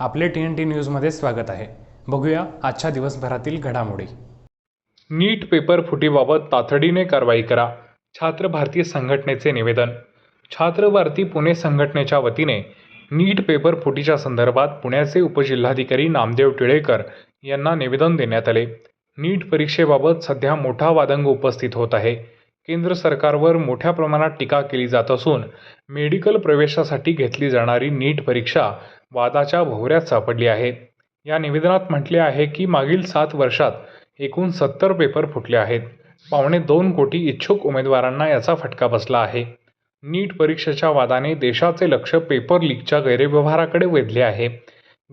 आपले T N T न्यूजमध्ये स्वागत आहे. बघूया आजच्या दिवसभरातील घडामोडी. नीट पेपर फुटीबाबत तातडीने कारवाई करा छात्र भारतीय संघटनेचे निवेदन. छात्र भारती पुणे संघटनेच्या वतीने नीट पेपर फुटीच्या संदर्भात पुण्याचे उपजिल्हाधिकारी नामदेव टिळेकर यांना निवेदन देण्यात आले. नीट परीक्षेबाबत सध्या मोठा वादंग उपस्थित होत आहे. केंद्र सरकारवर मोठ्या प्रमाणात टीका केली जात असून मेडिकल प्रवेशासाठी घेतली जाणारी नीट परीक्षा वादाच्या भोवऱ्यात सापडली आहे. या निवेदनात म्हटले आहे की मागील सात वर्षात एकूण सत्तर पेपर फुटले आहेत. पावणे दोन कोटी इच्छुक उमेदवारांना याचा फटका बसला आहे. नीट परीक्षेच्या वादाने देशाचे लक्ष पेपर लीकच्या गैरव्यवहाराकडे वेधले आहे.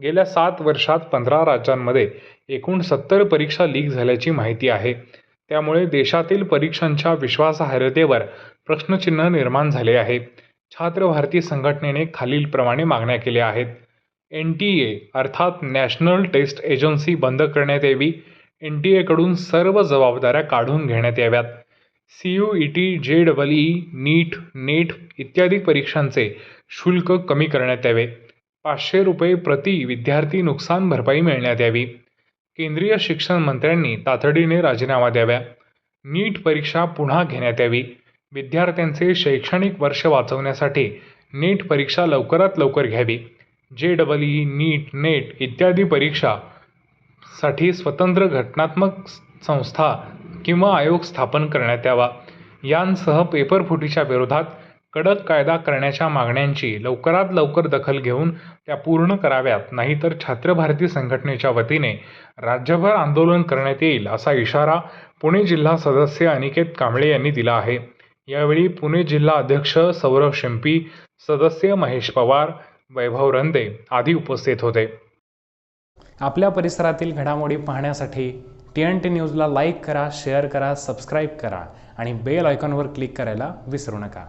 गेल्या सात वर्षात पंधरा राज्यांमध्ये एकूण सत्तर परीक्षा लीक झाल्याची माहिती आहे. त्यामुळे देशातील परीक्षांच्या विश्वासार्हतेवर प्रश्नचिन्ह निर्माण झाले आहे. छात्र भारती संघटनेने खालीलप्रमाणे मागण्या केल्या आहेत. एन टी ए अर्थात नॅशनल टेस्ट एजन्सी बंद करण्यात यावी एन टी एकडून सर्व जबाबदाऱ्या काढून घेण्यात याव्यात. C U E T J double E NEET NET इत्यादी परीक्षांचे शुल्क कमी करण्यात यावे. पाचशे रुपये प्रति विद्यार्थी नुकसान भरपाई मिळण्यात यावी. केंद्रीय शिक्षण मंत्र्यांनी तातडीने राजीनामा द्याव्या नीट परीक्षा पुन्हा घेण्यात यावी. विद्यार्थ्यांचे शैक्षणिक वर्ष वाचवण्यासाठी नीट परीक्षा लवकरात लवकर घ्यावी. जे डबल ई नीट नेट इत्यादी परीक्षा साठी स्वतंत्र घटनात्मक संस्था किंवा आयोग स्थापन करण्यात यावा. यांसह पेपर फुटीच्या विरोधात कडक कायदा करण्याच्या मागण्यांची लवकरात लवकर दखल घेऊन त्या पूर्ण कराव्यात नाहीतर छात्र भारती संघटनेच्या वतीने राज्यभर आंदोलन करण्यात येईल असा इशारा पुणे जिल्हा सदस्य अनिकेत कांबळे यांनी दिला आहे. यावेळी पुणे जिल्हा अध्यक्ष सौरभ शिंपी सदस्य महेश पवार वैभव रंदे आदी उपस्थित होते. आपल्या परिसरातील घडामोडी पाहण्यासाठी टी एन टी न्यूजला लाईक करा शेअर करा सबस्क्राईब करा आणि बेल आयकॉनवर क्लिक करायला विसरू नका.